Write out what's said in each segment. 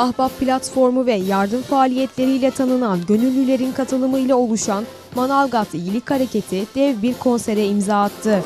Ahbap platformu ve yardım faaliyetleriyle tanınan gönüllülerin katılımıyla oluşan Manavgat İyilik Hareketi dev bir konsere imza attı.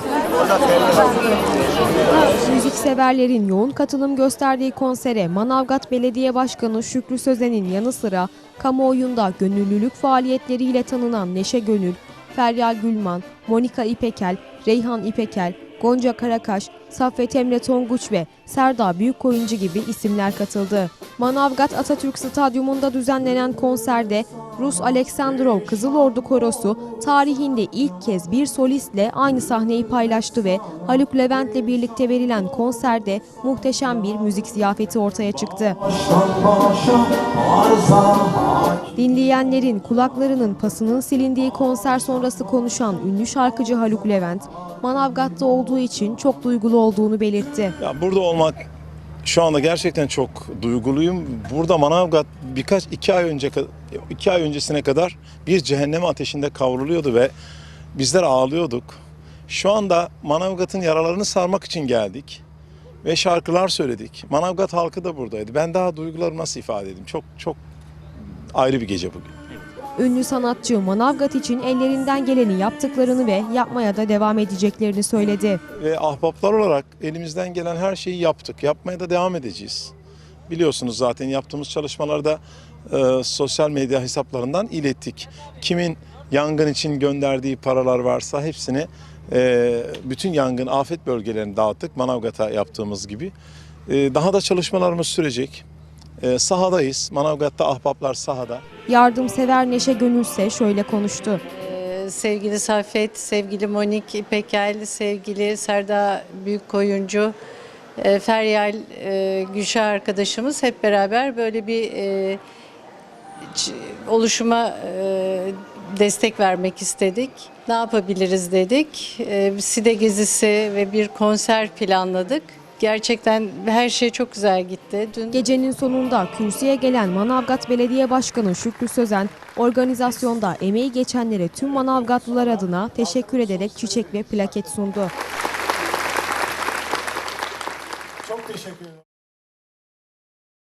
Müzikseverlerin yoğun katılım gösterdiği konsere Manavgat Belediye Başkanı Şükrü Sözen'in yanı sıra kamuoyunda gönüllülük faaliyetleriyle tanınan Neşe Gönül, Feryal Gülman, Monika İpekel, Reyhan İpekel, Gonca Karakaş, Saffet Emre Tonguç ve Serda Büyükkoyuncu gibi isimler katıldı. Manavgat Atatürk Stadyumunda düzenlenen konserde Rus Aleksandrov Kızıl Ordu Korosu tarihinde ilk kez bir solistle aynı sahneyi paylaştı ve Haluk Levent'le birlikte verilen konserde muhteşem bir müzik ziyafeti ortaya çıktı. Dinleyenlerin kulaklarının pasının silindiği konser sonrası konuşan ünlü şarkıcı Haluk Levent, Manavgat'ta olduğu için çok duygulu olduğunu belirtti. Ya burada olmak şu anda gerçekten çok duyguluyum. Burada Manavgat birkaç iki ay önce iki ay öncesine kadar bir cehennem ateşinde kavruluyordu ve bizler ağlıyorduk. Şu anda Manavgat'ın yaralarını sarmak için geldik ve şarkılar söyledik. Manavgat halkı da buradaydı. Ben daha duygularımı nasıl ifade edeyim? Çok çok ayrı bir gece bugün. Ünlü sanatçı Manavgat için ellerinden geleni yaptıklarını ve yapmaya da devam edeceklerini söyledi. ve ahbaplar olarak elimizden gelen her şeyi yaptık. Yapmaya da devam edeceğiz. Biliyorsunuz zaten yaptığımız çalışmalarda e, sosyal medya hesaplarından ilettik. Kimin yangın için gönderdiği paralar varsa hepsini e, bütün yangın afet bölgelerini dağıttık. Manavgat'a yaptığımız gibi. E, daha da çalışmalarımız sürecek. E, sahadayız. Manavgat'ta ahbaplar sahada. Yardımsever Neşe Gönülse şöyle konuştu. Ee, Sevgili Safet, sevgili Monik İpekel, sevgili Serda Büyükkoyuncu, e, Feryal e, Gülşah arkadaşımız hep beraber böyle bir e, oluşuma e, destek vermek istedik. Ne yapabiliriz dedik. E, Side gezisi ve bir konser planladık. Gerçekten her şey çok güzel gitti. Dün Gecenin sonunda kürsüye gelen Manavgat Belediye Başkanı Şükrü Sözen, organizasyonda emeği geçenlere tüm Manavgatlılar adına teşekkür ederek çiçek ve plaket sundu. Çok teşekkür ederim.